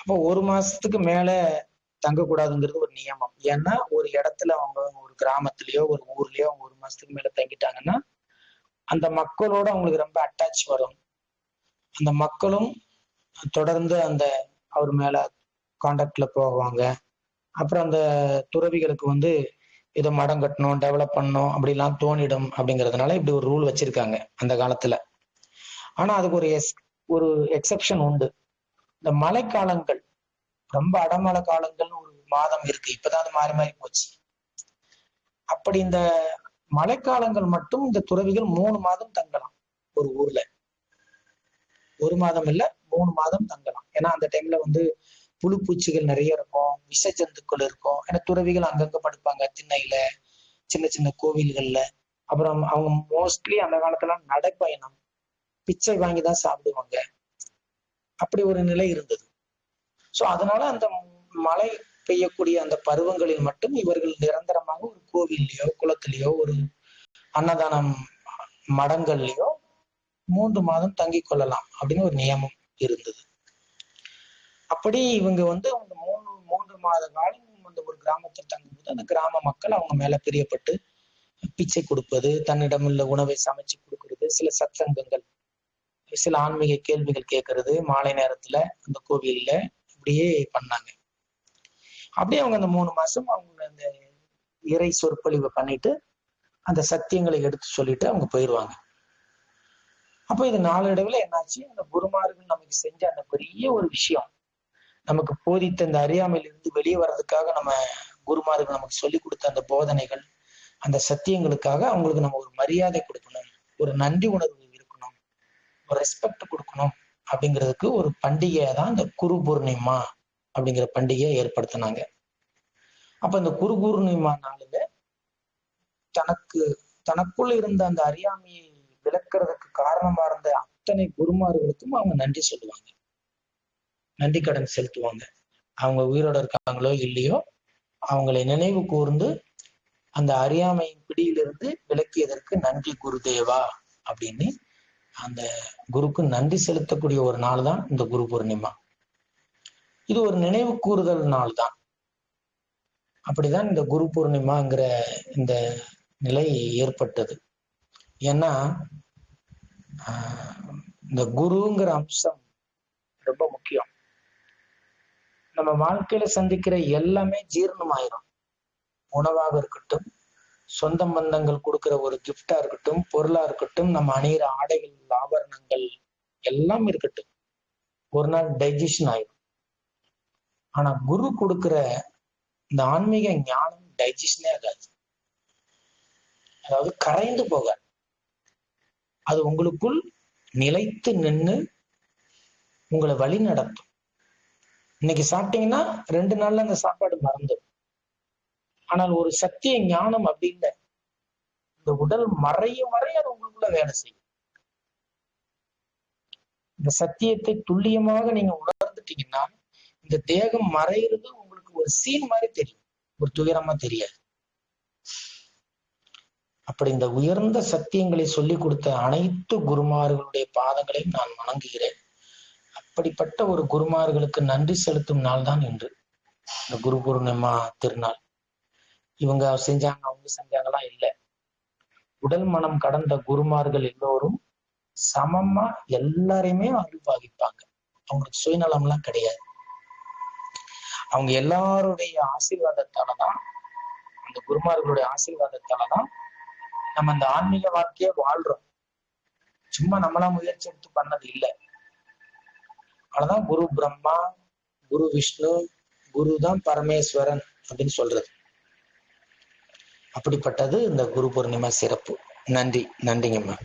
அப்போ ஒரு மாசத்துக்கு மேல தங்கக்கூடாதுங்கிறது ஒரு நியமம். ஏன்னா ஒரு இடத்துல அவங்க ஒரு கிராமத்திலயோ ஒரு ஊர்லயோ அவங்க ஒரு மாசத்துக்கு மேல தங்கிட்டாங்கன்னா அந்த மக்களோட அவங்களுக்கு ரொம்ப அட்டாச் வரும். அந்த மக்களும் தொடர்ந்து அந்த அவர் மேல கான்டாக்ட்ல போவாங்க. அப்புறம் அந்த துறவிகளுக்கு வந்து இதை மடம் கட்டணும் டெவலப் பண்ணணும் அப்படிலாம் தோணிடும் அப்படிங்கிறதுனால இப்படி ஒரு ரூல் வச்சிருக்காங்க அந்த காலத்துல. ஆனா அதுக்கு ஒரு எஸ் ஒரு எக்ஸெப்ஷன் உண்டு. இந்த மழைக்காலங்கள் ரொம்ப அடமழை காலங்கள்னு ஒரு மாதம் இருக்கு. இப்பதான் அது மாறி மாறி போச்சு. அப்படி இந்த மழைக்காலங்கள் மட்டும் இந்த துறவிகள் மூணு மாதம் தங்கலாம். ஒரு ஊர்ல. ஒரு மாதம் இல்ல மூணு மாதம் தங்கலாம். ஏன்னா அந்த டைம்ல வந்து புழு பூச்சிகள் நிறைய இருக்கும் விஷ ஜந்துக்கள் இருக்கும். ஏன்னா துறவிகள் அங்கங்க படுப்பாங்க திண்ணையில சின்ன சின்ன கோவில்கள்ல. அப்புறம் அவங்க மோஸ்ட்லி அந்த காலத்துல நடைப்பயணம். பிச்சை வாங்கி தான் சாப்பிடுவாங்க. அப்படி ஒரு நிலை இருந்தது. சோ அதனால அந்த மழை பெய்யக்கூடிய அந்த பருவங்களில் மட்டும் இவர்கள் நிரந்தரமாக ஒரு கோவில்லையோ குளத்திலேயோ ஒரு அன்னதானம் மடங்கள்லயோ மூன்று மாதம் தங்கிக் கொள்ளலாம் அப்படின்னு ஒரு நியமம் இருந்தது. அப்படி இவங்க வந்து அந்த மூணு மூன்று மாத காலம் அந்த ஒரு கிராமத்தில் தங்கும்போது அந்த கிராம மக்கள் அவங்க மேல பிரியப்பட்டு பிச்சை கொடுப்பது தன்னிடம் உள்ள உணவை சமைச்சு கொடுக்கறது சில சத்சங்கங்கள் சில ஆன்மீக கேள்விகள் கேட்கறது மாலை நேரத்துல அந்த கோவில்ல இப்படியே பண்ணாங்க. அப்படியே அவங்க அந்த மூணு மாசம் அவங்க அந்த இறை சொற்பொழிவை பண்ணிட்டு அந்த சத்தியங்களை எடுத்து சொல்லிட்டு அவங்க போயிடுவாங்க அப்போ இது நாளடைவில் என்னாச்சு? அந்த குருமார்கள் நமக்கு செஞ்ச அந்த பெரிய ஒரு விஷயம். நமக்கு போதித்த இந்த அறியாமையிலிருந்து வெளியே வர்றதுக்காக நம்ம குருமார்கள் நமக்கு சொல்லி கொடுத்த அந்த போதனைகள் அந்த சத்தியங்களுக்காக அவங்களுக்கு நம்ம ஒரு மரியாதை கொடுக்கணும் ஒரு நன்றி உணர்வு ஒரு ரெஸ்பெக்ட் கொடுக்கணும் அப்படிங்கிறதுக்கு ஒரு பண்டிகையை தான் இந்த குரு பூர்ணிமா அப்படிங்கிற பண்டிகையை ஏற்படுத்தினாங்க. அப்ப இந்த குரு பூர்ணிமா நாளில தனக்கு தனக்குள்ள இருந்த அந்த அறியாமையை விளக்குறதுக்கு காரணமா இருந்த அத்தனை குருமார்களுக்கும் அவங்க நன்றி சொல்லுவாங்க. நன்றி கடன் செலுத்துவாங்க. அவங்க உயிரோட இருக்காங்களோ இல்லையோ அவங்களை நினைவு கூர்ந்து அந்த அறியாமையின் பிடியிலிருந்து விளக்கியதற்கு நன்றி குருதேவா அப்படின்னு அந்த குருக்கு நன்றி செலுத்தக்கூடிய ஒரு நாள் தான் இந்த குரு பூர்ணிமா. இது ஒரு நினைவு கூறுதல் நாள் தான். அப்படிதான் இந்த குரு பூர்ணிமாங்கிற இந்த நிலை ஏற்பட்டது. ஏன்னா இந்த குருங்கிற அம்சம் ரொம்ப முக்கியம். நம்ம வாழ்க்கையில சந்திக்கிற எல்லாமே ஜீரணமாயிரும். உணவாக இருக்கட்டும் சொந்த பந்தங்கள் கொடுக்கிற ஒரு கிஃப்டா இருக்கட்டும் பொருளா இருக்கட்டும் நம்ம அணிகிற ஆடைகள் ஆபரணங்கள் எல்லாம் இருக்கட்டும். ஒரு நாள் டைஜஷன் ஆயிடும். ஆனா குரு கொடுக்கிற இந்த ஆன்மீக ஞானம் டைஜஷனே ஆகாது. அதாவது கரைந்து போகாது அது உங்களுக்குள் நிலைத்து நின்று உங்களை வழி நடத்தும். இன்னைக்கு சாப்பிட்டீங்கன்னா ரெண்டு நாள்ல அந்த சாப்பாடு மறந்துடும். ஆனால் ஒரு சத்திய ஞானம் அப்படி இந்த உடல் மறையும் வரை அது உங்களுக்குள்ள வேலை செய்யும். இந்த சத்தியத்தை துல்லியமாக நீங்க உணர்ந்துட்டீங்கன்னா இந்த தேகம் மறைகிறது உங்களுக்கு ஒரு சீன் மாதிரி தெரியும். ஒரு துயரமா தெரியாது. அப்படி இந்த உயர்ந்த சத்தியங்களை சொல்லி கொடுத்த அனைத்து குருமார்களுடைய பாதங்களையும் நான் வணங்குகிறேன். அப்படிப்பட்ட ஒரு குருமார்களுக்கு நன்றி செலுத்தும் நாள் தான் இன்று. இந்த குரு பூர்ணிமா திருநாள். இவங்க செஞ்சாங்க அவங்க செஞ்சாங்களாம் இல்லை. உடல் மனம் கடந்த குருமார்கள் எல்லோரும் சமமா எல்லாரையுமே அனுபவிப்பாங்க அவங்களுக்கு சுயநலம் எல்லாம் கிடையாது. அவங்க எல்லாருடைய ஆசீர்வாதத்தாலதான் அந்த குருமார்களுடைய ஆசீர்வாதத்தாலதான் நம்ம அந்த ஆன்மீக வாழ்க்கைய வாழ்றோம். சும்மா நம்மளா முயற்சி எடுத்து பண்ணது இல்லை. அதனாலதான் குரு பிரம்மா குரு விஷ்ணு குரு தான் பரமேஸ்வரன் அப்படின்னு சொல்றது. அப்படிப்பட்டது இந்த குரு பூர்ணிமா சிறப்பு. நன்றி நன்றிங்கம்மா.